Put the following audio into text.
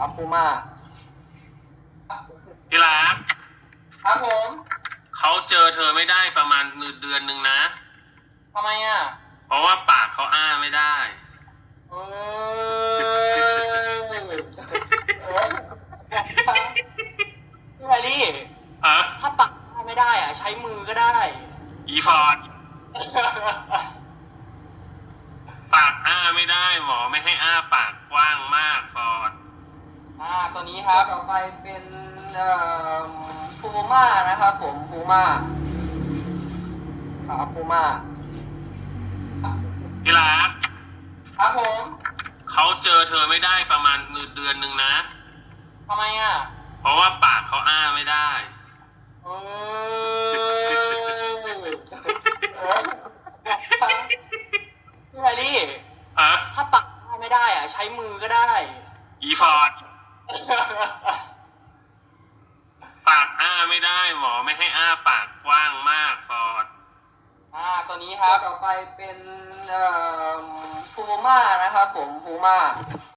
ครับปูม่าที่รักครับผมเขาเจอเธอไม่ได้ประมาณเดือนหนึ่งนะ ทำไมอะเพราะว่าปากเขาอ้าไม่ได้ เออพี่แพรรี่อะถ้าตักไม่ได้อะ ใช้มือก็ได้ อีฟอร์ดปากอ้าไม่ได้หมอไม่ให้อ้าปากกว้างมากฟอร์ดอ่าตัวนี้ ครับ ต่อไปเป็นเอ่อพูม่านะครับผมพูม่าครับพูม่าที่รักครับผมเขาเจอเธอไม่ได้ประมาณเดือนหนึ่งนะ ทำไมอะ เพราะว่าปากเขาอ้าไม่ได้เออพี่แพรรี่ อะถ้าตักไม่ได้อะ ใช้มือก็ได้ อีฟอร์ด ปากอ้าไม่ได้หมอไม่ให้อ้าปากกว้างมากฟอร์ดอ่าตัวนี้ครับต่อไปเป็นเอ่อพูม่านะครับผมพูม่า